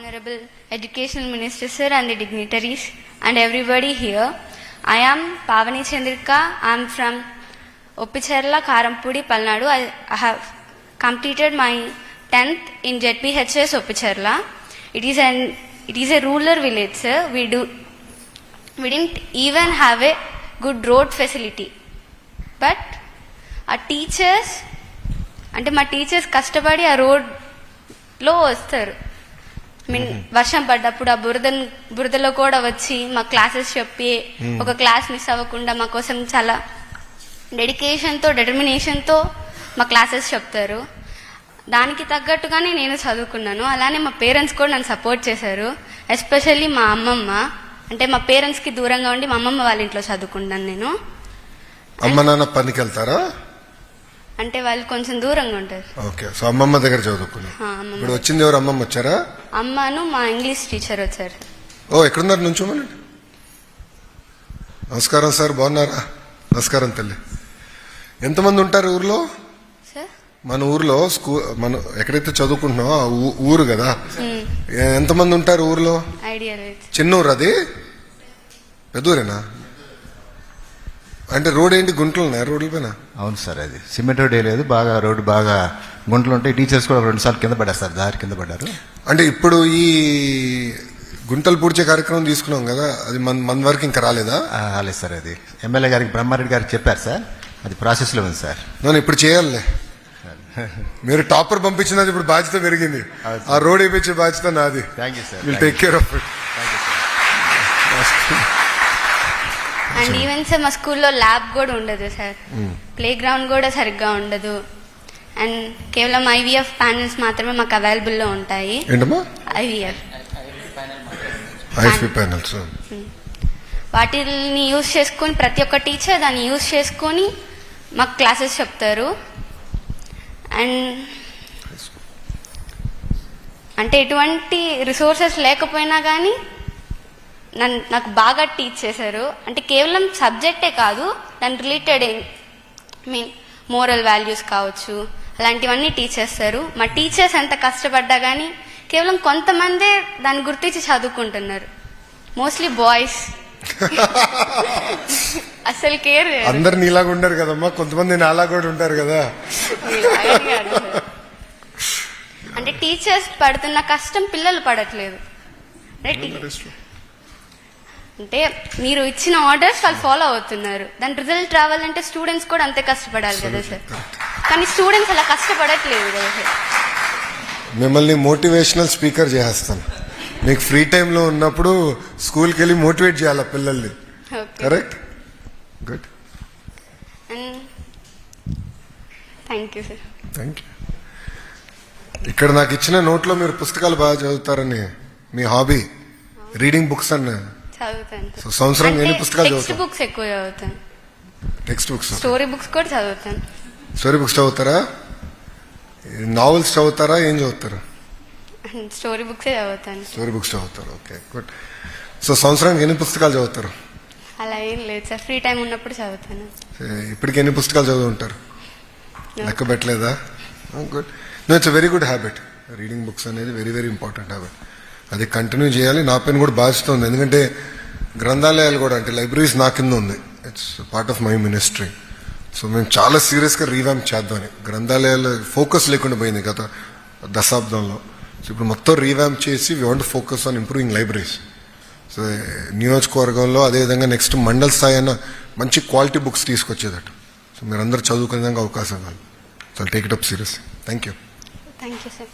Honorable Educational Minister Sir and the dignitaries and everybody here. I am Pavani Chandrika. I am from Oppicherla, Karampudi, Palnadu. I, I have completed my 10th in ZPHS Oppicherla. It is an it is a rural village, sir. We do we didn't even have a good road facility. But our teachers అంటే మా teachers కష్టపడి ఆ రోడ్లో వస్తారు mean వర్షం పడ్డప్పుడు ఆ బురద బురదలో కూడా వచ్చి మా క్లాసెస్ చెప్పి ఒక క్లాస్ మిస్ అవ్వకుండా మా కోసం చాలా డెడికేషన్తో డెటర్మినేషన్తో మా క్లాసెస్ చెప్తారు. దానికి తగ్గట్టుగానే నేను చదువుకున్నాను. అలానే మా పేరెంట్స్ కూడా నన్ను సపోర్ట్ చేశారు. ఎస్పెషల్లీ మా అమ్మమ్మ. అంటే మా పేరెంట్స్కి దూరంగా ఉండి మా అమ్మమ్మ వాళ్ళ ఇంట్లో చదువుకున్నాను నేను. అమ్మ నాన్న పనికి వెళ్తారా అంటే వాళ్ళు కొంచెం దూరంగా ఉంటారు. ఓకే సో అమ్మమ్మ దగ్గర చదువుకున్నా ఆ, అమ్మమ్మ. ఇప్పుడు వచ్చింది ఎవరు? అమ్మమ్మ వచ్చారా? అమ్మను మా ఇంగ్లీష్ టీచర్ వచ్చారు. ఓ ఎక్కడున్నారు? నుంచోమని నమస్కారం సార్ బాగున్నారా? నమస్కారం తల్లి. ఎంతమంది ఉంటారు ఊర్లో? సార్? మన ఊర్లో స్కూ మనం ఎక్కడైతే చదువుకుంటున్నామో ఆ ఊ- ఊరు కదా. ఎంతమంది ఉంటారు ఊర్లో? ఐడియా లేదు. చిన్న ఊరు అది? పెద్దూరేనా? అంటే రోడ్ ఏంటి? గుంటలు ఉన్నాయి రోడ్ల పైన అవును సార్ అది. సిమెంట్ రోడ్ ఏ లేదు బాగా రోడ్డు బాగా గుంటలు ఉంటాయి. టీచర్స్ కూడా రెండు సార్లు కింద పడ్డారు సార్ దారి కింద పడ్డారు. అంటే ఇప్పుడు ఈ గుంటలు పూడ్చే కార్యక్రమం తీసుకున్నాం కదా అది మన మన వరకు ఇంకా రాలేదా? అలాగే సార్ అది. ఎమ్మెల్యే గారికి బ్రహ్మారెడ్డి గారికి చెప్పారు సార్. అది ప్రాసెస్లో ఉంది సార్. నేను ఇప్పుడు చేయాలే. మీరు టాపర్ పంపించినది ఇప్పుడు బాధ్యత పెరిగింది. ఆ రోడ్ వేయించే బాధ్యత నాది. Thank you sir will take care of it and even sir మా స్కూల్లో ల్యాబ్ కూడా ఉండదు సార్. ప్లే గ్రౌండ్ కూడా సరిగ్గా ఉండదు. అండ్ కేవలం ఐవీఎఫ్ ప్యానల్స్ మాత్రమే మాకు అవైలబుల్లో ఉంటాయి. ఐవీఎఫ్. ప్యానల్స్. వాటిని యూజ్ చేసుకొని ప్రతి ఒక్క టీచర్ దాన్ని యూజ్ చేసుకొని మాకు క్లాసెస్ చెప్తారు. అండ్ అంటే ఎటువంటి రిసోర్సెస్ లేకపోయినా కానీ నన్ను నాకు బాగా టీచ్ చేశారు. అంటే కేవలం సబ్జెక్టే కాదు దాని రిలేటెడ్ మీన్ మోరల్ వాల్యూస్ కావచ్చు అలాంటివన్నీ టీచ్ చేస్తారు. మా టీచర్స్ ఎంత కష్టపడ్డా కానీ కేవలం కొంతమందే దాన్ని గుర్తించి చదువుకుంటున్నారు. మోస్ట్లీ బాయ్స్ అసలు కేర్ అందరు నీలాగా ఉండరు కదమ్మా కొంతమంది నాలా కూడా ఉంటారు కదా. అంటే టీచర్స్ పడుతున్న కష్టం పిల్లలు పడట్లేదు. అంటే అంటే మీరు ఇచ్చిన ఆర్డర్స్ వాళ్ళు ఫాలో అవుతున్నారు. దాని రిజల్ట్ రావాలంటే స్టూడెంట్స్ కూడా అంతే కష్టపడాలి కదా సార్. కానీ స్టూడెంట్స్ అలా కష్టపడట్లేదు కదా సార్. మిమ్మల్ని మోటివేషనల్ స్పీకర్ చేసేస్తాను మీకు ఫ్రీ టైంలో ఉన్నప్పుడు స్కూల్కి వెళ్ళి మోటివేట్ చేయాలి పిల్లల్ని? Correct good thank you sir thank you ఇక్కడ నాకు ఇచ్చిన నోట్లో మీరు పుస్తకాలు బాగా చదువుతారని మీ హాబీ రీడింగ్ బుక్స్ అన్న. చదువుతాను సో సంవత్సరం ఎన్ని పుస్తకాలు టెక్స్ట్ బుక్స్ ఎక్కువ చదువుతాను టెక్స్ట్ బుక్స్ స్టోరీ బుక్స్ కూడా చదువుతాను. స్టోరీ బుక్స్ చదువుతారా? నావెల్స్ చదువుతారా? ఏం చదువుతారు? స్టోరీ బుక్సే చదువుతాను. స్టోరీ బుక్స్ చదువుతారు. ఓకే గుడ్ సో సంవత్సరానికి ఎన్ని పుస్తకాలు చదువుతారు? అలా ఏం లేదు సార్. ఫ్రీ టైం ఉన్నప్పుడు చదువుతాను. ఇప్పటికి ఎన్ని పుస్తకాలు చదువు ఉంటారు లెక్క పెట్టలేదా? Good no it's very good habit reading books అనేది వెరీ వెరీ ఇంపార్టెంట్ హ్యాబిట్ అది కంటిన్యూ చేయాలి. నా పైన కూడా బాధ్యత ఉంది ఎందుకంటే గ్రంథాలయాలు కూడా అంటే లైబ్రరీస్ నా కింద ఉంది. It's part of my ministry so మేము చాలా సీరియస్గా రీవ్యాంప్ చేద్దామని గ్రంథాలయాలు ఫోకస్ లేకుండా పోయింది గత దశాబ్దంలో. సో ఇప్పుడు మొత్తం రీవ్యాంప్ చేసి we want focus on improving libraries so నియోజకవర్గంలో అదేవిధంగా నెక్స్ట్ మండల్ స్థాయి అన్న మంచి క్వాలిటీ బుక్స్ తీసుకొచ్చేదట. సో మీరందరూ చదువుకునే విధంగా అవకాశం కాదు so take it up serious thank you thank you sir